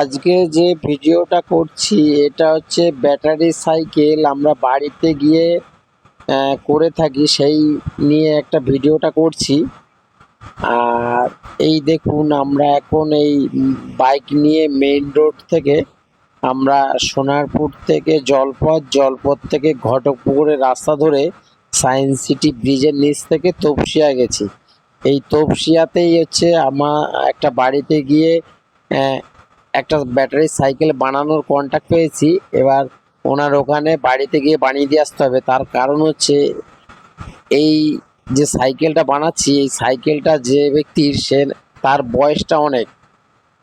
আজকে যে ভিডিওটা করছি, এটা হচ্ছে ব্যাটারি সাইকেল। আমরা বাড়িতে গিয়ে করে থাকি, সেই নিয়ে একটা ভিডিওটা করছি। আর এই দেখুন, আমরা এখন এই বাইক নিয়ে মেইন রোড থেকে, আমরা সোনারপুর থেকে জলপথ জলপথ থেকে ঘটকপুকুরের রাস্তা ধরে সায়েন্স সিটি ব্রিজের নিচ থেকে তপসিয়া গেছি। এই তপসিয়াতেই হচ্ছে আমার একটা বাড়িতে গিয়ে একটা ব্যাটারি সাইকেল বানানোর কন্ট্যাক্ট পেয়েছি। এবার ওনার ওখানে বাড়িতে গিয়ে বানিয়ে দিয়ে আসতে হবে। তার কারণ হচ্ছে এই যে সাইকেলটা বানাচ্ছি, এই সাইকেলটা যে ব্যক্তির, সে তার বয়সটা অনেক।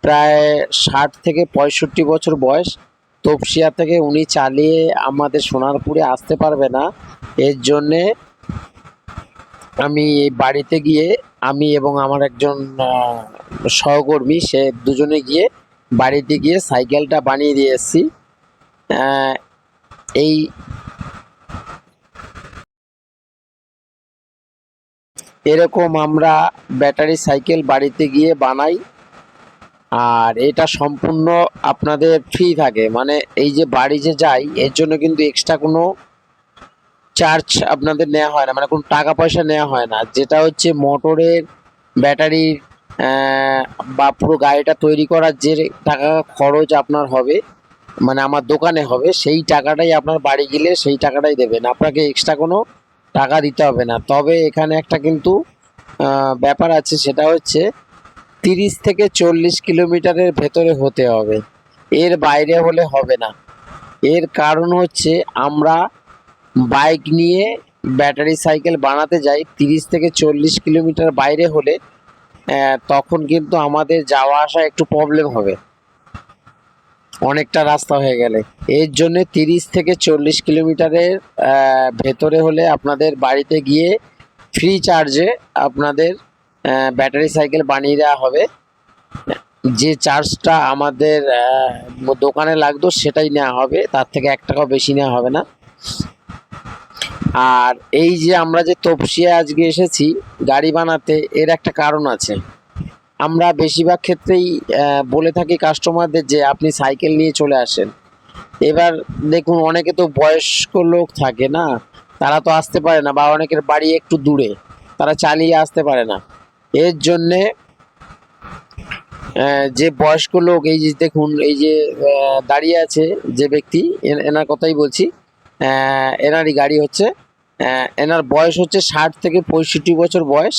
প্রায় ষাট থেকে পঁয়ষট্টি বছর বয়স। তপসিয়া থেকে উনি চালিয়ে আমাদের সোনারপুরে আসতে পারবে না। এর জন্যে আমি এই বাড়িতে গিয়ে আমি এবং আমার একজন সহকর্মী, সে দুজনে গিয়ে বাড়িতে গিয়ে সাইকেলটা বানিয়ে দিয়ে এসেছি। এই এরকম আমরা ব্যাটারি সাইকেল বাড়িতে গিয়ে বানাই। আর এটা সম্পূর্ণ আপনাদের ফ্রি থাকে। মানে এই যে বাড়ি যে যাই, এর জন্য কিন্তু এক্সট্রা কোনো চার্জ আপনাদের নেওয়া হয় না। মানে কোনো টাকা পয়সা নেওয়া হয় না। যেটা হচ্ছে মোটরের ব্যাটারির বা পুরো গাড়িটা তৈরি করার যে টাকা খরচ আপনার হবে মানে আমার দোকানে হবে, সেই টাকাটাই আপনার বাড়ি গেলে সেই টাকাটাই দেবেন। আপনাকে এক্সট্রা কোনো টাকা দিতে হবে না। তবে এখানে একটা কিন্তু ব্যাপার আছে, সেটা হচ্ছে তিরিশ থেকে চল্লিশ কিলোমিটারের ভেতরে হতে হবে। এর বাইরে হলে হবে না। এর কারণ হচ্ছে আমরা বাইক নিয়ে ব্যাটারি সাইকেল বানাতে যাই, তিরিশ থেকে চল্লিশ কিলোমিটার বাইরে হলে তখন কিন্তু আমাদের যাওয়া আসা একটু প্রবলেম হবে। অনেকটা রাস্তা হয়ে গেলে। এর জন্য তিরিশ থেকে চল্লিশ কিলোমিটারের ভেতরে হলে আপনাদের বাড়িতে গিয়ে ফ্রি চার্জে আপনাদের ব্যাটারি সাইকেল বানিয়ে দেওয়া হবে। যে চার্জটা আমাদের দোকানে লাগতো সেটাই নেওয়া হবে। তার থেকে এক টাকাও বেশি নেওয়া হবে না। আর এই যে আমরা যে তপসিয়া আজকে এসেছি, গাড়ি বানাতে, এর একটা কারণ আছে। আমরা বেশিরভাগ ক্ষেত্রেই বলে থাকি কাস্টমারদের যে আপনি সাইকেল নিয়ে চলে আসেন। এবার দেখুন, অনেকে তো বয়স্ক লোক থাকে না, তারা তো আসতে পারে না বা অনেকের বাড়ি একটু দূরে, তারা চালিয়ে আসতে পারে না। এর জন্যে যে বয়স্ক লোক, এই যে দেখুন, এই যে দাঁড়িয়ে আছে যে ব্যক্তি এন- এনার কথাই বলছি এনারই গাড়ি হচ্ছে এনার বয়স হচ্ছে ষাট থেকে পঁয়ষট্টি বছর বয়স।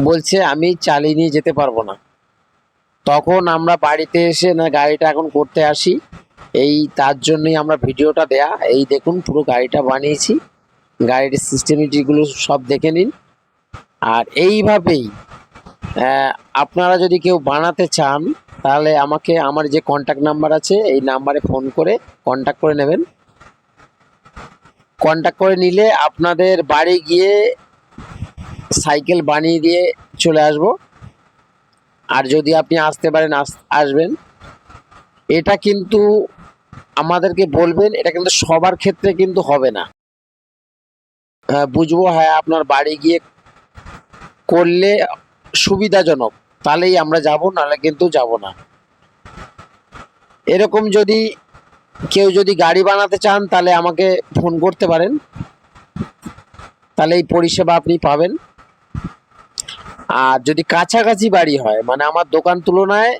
বলছে, আমি চালিয়ে নিয়ে যেতে পারব না। তখন আমরা বাড়িতে এসে না গাড়িটা এখন করতে আসি। এই, তার জন্যই আমরা ভিডিওটা দেয়া। এই দেখুন, পুরো গাড়িটা বানিয়েছি। গাড়ির সিস্টেমিটিগুলো সব দেখে নিন। আর এইভাবেই আপনারা যদি কেউ বানাতে চান, তাহলে আমাকে, আমার যে কন্ট্যাক্ট নাম্বার আছে, এই নাম্বারে ফোন করে কন্ট্যাক্ট করে নেবেন। কন্ট্যাক্ট করে নিলে আপনাদের বাড়ি গিয়ে সাইকেল বানিয়ে দিয়ে চলে আসব। আর যদি আপনি আসতে পারেন আসবেন। এটা কিন্তু আমাদেরকে বলবেন এটা কিন্তু সবার ক্ষেত্রে কিন্তু হবে না। আহ, বুঝব হ্যাঁ আপনার বাড়ি গিয়ে করলে সুবিধাজনক। তাহলেই আমরা যাব নাহলে কিন্তু যাব না। এরকম যদি কেউ যদি গাড়ি বানাতে চান, তাহলে আমাকে ফোন করতে পারেন। তাহলে এই পরিষেবা আপনি পাবেন। আর যদি কাছাকাছি বাড়ি হয় মানে আমার দোকান তুলনায়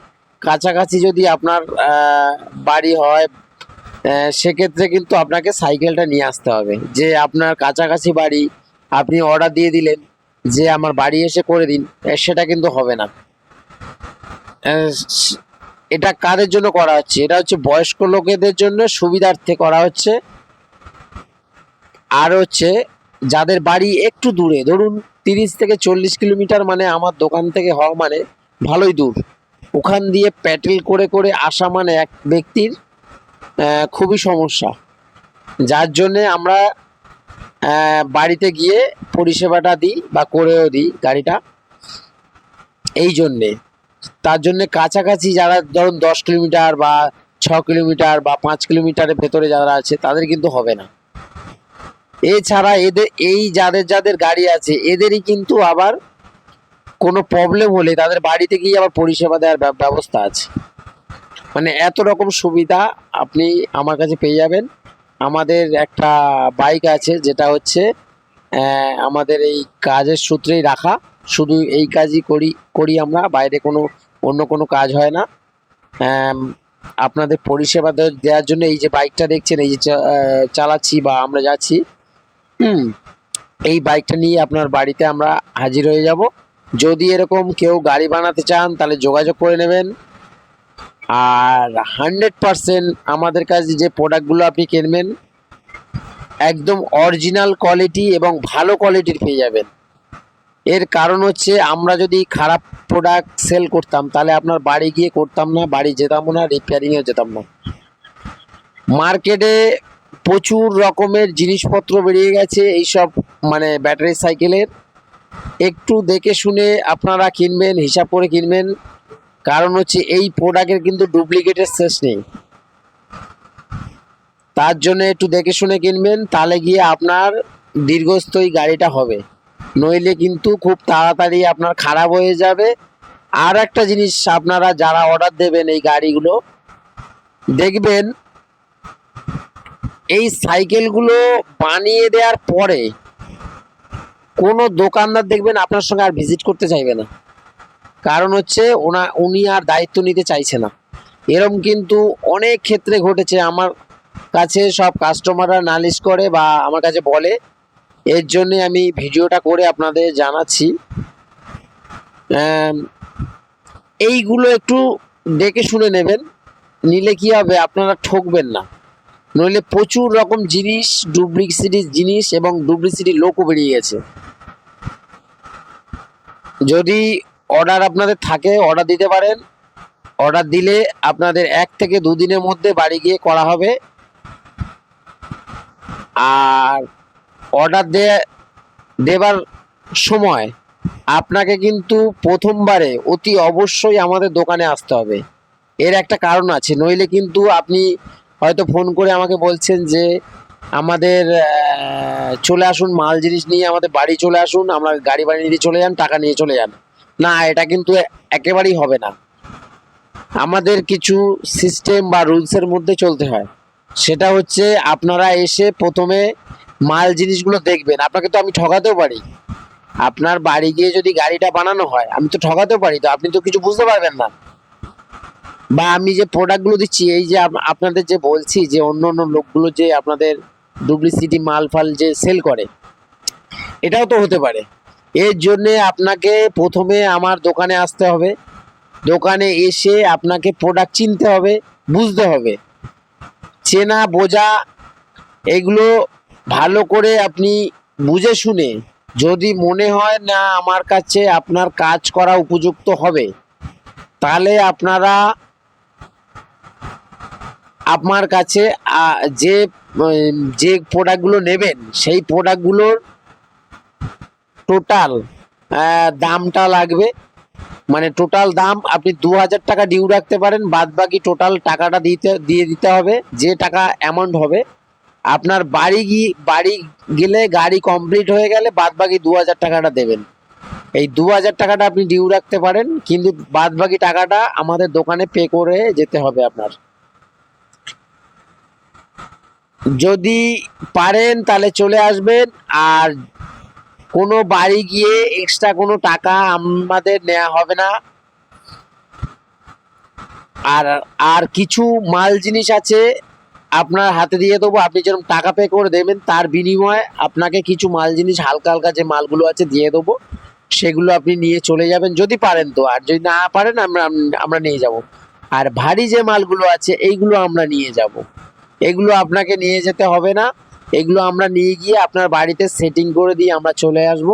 কাছাকাছি যদি আপনার বাড়ি হয় সেক্ষেত্রে কিন্তু আপনাকে সাইকেলটা নিয়ে আসতে হবে। যে আপনার কাছাকাছি বাড়ি, আপনি অর্ডার দিয়ে দিলেন, যে আমার বাড়ি এসে করে দিন সেটা কিন্তু হবে না। এটা কাদের জন্য করা হচ্ছে? এটা হচ্ছে বয়স্ক লোকেদের জন্য সুবিধার্থে করা হচ্ছে। আর হচ্ছে যাদের বাড়ি একটু দূরে, ধরুন তিরিশ থেকে চল্লিশ কিলোমিটার মানে আমার দোকান থেকে হওয়া মানে ভালোই দূর। ওখান দিয়ে প্যাটেল করে করে আসা মানে এক ব্যক্তির খুবই সমস্যা। যার জন্যে আমরা বাড়িতে গিয়ে পরিষেবাটা দিই বা করেও দিই গাড়িটা। এই জন্যে। তার জন্য কাছাকাছি যারা ধরুন দশ কিলোমিটার বা ছ কিলোমিটার বা পাঁচ কিলোমিটারের ভেতরে যারা আছে, তাদের কিন্তু হবে না। এছাড়া এদের, এই যাদের যাদের গাড়ি আছে, এদেরই কিন্তু আবার কোনো প্রবলেম হলে তাদের বাড়িতে গিয়ে আবার পরিষেবা দেওয়ার ব্যবস্থা আছে। মানে এত রকম সুবিধা আপনি আমার কাছে পেয়ে যাবেন। আমাদের একটা বাইক আছে, যেটা হচ্ছে আমাদের এই কাজের সূত্রেই রাখা। শুধু এই কাজই করি করি আমরা, বাইরে কোনো, অন্য কোনো কাজ হয় না। আপনাদের পরিষেবা দেওয়ার জন্য এই যে বাইকটা দেখছেন, এই যে চালাচ্ছি বা আমরা যাচ্ছি, হুম, এই বাইকটা নিয়ে আপনার বাড়িতে আমরা হাজির হয়ে যাব। যদি এরকম কেউ গাড়ি বানাতে চান, তাহলে যোগাযোগ করে নেবেন। আর হান্ড্রেড পারসেন্ট আমাদের কাছে যে প্রোডাক্টগুলো আপনি কিনবেন, একদম অরিজিনাল কোয়ালিটি এবং ভালো কোয়ালিটির পেয়ে যাবেন। এর কারণ হচ্ছে আমরা যদি খারাপ প্রোডাক্ট সেল করতাম, তাহলে আপনার বাড়ি গিয়ে করতাম না, বাড়ি যেতাম না রিপেয়ারিংয়ে যেতাম না। মার্কেটে প্রচুর রকমের জিনিসপত্র বেরিয়ে গেছে, এইসব মানে ব্যাটারি সাইকেলের একটু দেখে শুনে আপনারা কিনবেন, হিসাব করে কিনবেন। কারণ হচ্ছে এই প্রোডাক্টের কিন্তু ডুপ্লিকেটের শেষ নেই। তার জন্য একটু দেখে শুনে কিনবেন, তাহলে গিয়ে আপনার দীর্ঘস্থায়ী গাড়িটা হবে। নইলে কিন্তু খুব তাড়াতাড়ি আপনার খারাপ হয়ে যাবে। আর একটা জিনিস আপনারা যারা অর্ডার দেবেন এই গাড়িগুলো, দেখবেন এই সাইকেলগুলো বানিয়ে দেওয়ার পরে কোনো দোকানদার দেখবেন আপনার সঙ্গে আর ভিজিট করতে চাইবে না। কারণ হচ্ছে ওনা, উনি আর দায়িত্ব নিতে চাইছে না। এরম কিন্তু অনেক ক্ষেত্রে ঘটেছে। আমার কাছে সব কাস্টমাররা নালিশ করে বা আমার কাছে বলে এর জন্যে আমি ভিডিওটা করে আপনাদের জানাচ্ছি। এইগুলো একটু দেখে শুনে নেবেন, নিলে কি হবে আপনারা ঠকবেন না। নইলে প্রচুর রকম জিনিস ডুপ্লিসিটি জিনিস এবং ডুপ্লিসিটি লোকও বেরিয়ে গেছে। যদি অর্ডার আপনাদের থাকে, অর্ডার দিতে পারেন। অর্ডার দিলে আপনাদের এক থেকে দুদিনের মধ্যে বাড়ি গিয়ে করা হবে। আর অর্ডার দেবার সময়। আপনাকে কিন্তু প্রথমবারে অতি অবশ্যই আমাদের দোকানে আসতে হবে। এর একটা কারণ আছে, নইলে কিন্তু আপনি হয়তো ফোন করে আমাকে বলছেন যে, আমাদের চলে আসুন, মাল জিনিস নিয়ে আমাদের বাড়ি চলে আসুন, আমরা গাড়ি বাড়ি নিয়ে চলে যান, টাকা নিয়ে চলে যান। না, এটা কিন্তু একেবারেই হবে না। আমাদের কিছু সিস্টেম বা রুলসের মধ্যে চলতে হয়। সেটা হচ্ছে আপনারা এসে প্রথমে মাল জিনিসগুলো দেখবেন। আপনাকে তো আমি ঠকাতেও পারি। আপনার বাড়ি গিয়ে যদি গাড়িটা বানানো হয়, আমি তো ঠকাতেও পারি। তো আপনি তো কিছু বুঝতে পারবেন না। বা আমি যে প্রোডাক্টগুলো দিচ্ছি, এই যে আপনাদের যে বলছি, যে অন্য অন্য লোকগুলো যে আপনাদের ডুপ্লিসিটি মাল ফাল যে সেল করে, এটাও তো হতে পারে। এর জন্যে আপনাকে প্রথমে আমার দোকানে আসতে হবে। দোকানে এসে আপনাকে প্রোডাক্ট চিনতে হবে, বুঝতে হবে। চেনা, বোঝা, এগুলো ভালো করে আপনি বুঝে শুনে যদি মনে হয় না আমার কাছে আপনার কাজ করা উপযুক্ত হবে, তাহলে আপনারা আপনার কাছে যে যে প্রোডাক্টগুলো নেবেন, সেই প্রোডাক্টগুলোর টোটাল দামটা লাগবে। মানে টোটাল দাম আপনি দু হাজার টাকা ডিউ রাখতে পারেন বাদ বাকি টোটাল টাকাটা দিতে, দিয়ে দিতে হবে, যে টাকা অ্যামাউন্ট হবে। আপনার বাড়ি গিয়ে, বাড়ি গেলে গাড়ি কমপ্লিট হয়ে গেলে বাদ বাকি দু হাজার টাকাটা দেবেন। এই দু হাজার টাকাটা আপনি ডিউ রাখতে পারেন, কিন্তু বাদ বাকি টাকাটা আমাদের দোকানে পে করে যেতে হবে আপনার। যদি পারেন তাহলে চলে আসবেন, আর কোনো বাড়ি গিয়ে এক্সট্রা কোনো টাকা আমাদের নেওয়া হবে না। আর আর কিছু মাল জিনিস আছে আপনার হাতে দিয়ে দেবো, আপনি যেরকম টাকা পে করে দেবেন, তার বিনিময়ে আপনাকে কিছু মাল জিনিস, হালকা হালকা যে মালগুলো আছে দিয়ে দেবো, সেগুলো আপনি নিয়ে চলে যাবেন যদি পারেন তো। আর যদি না পারেন, আমরা আমরা নিয়ে যাব। আর ভারী যে মালগুলো আছে, এইগুলো আমরা নিয়ে যাব। এগুলো আপনাকে নিয়ে যেতে হবে না। এগুলো আমরা নিয়ে গিয়ে আপনার বাড়িতে সেটিং করে দিয়ে আমরা চলে আসব।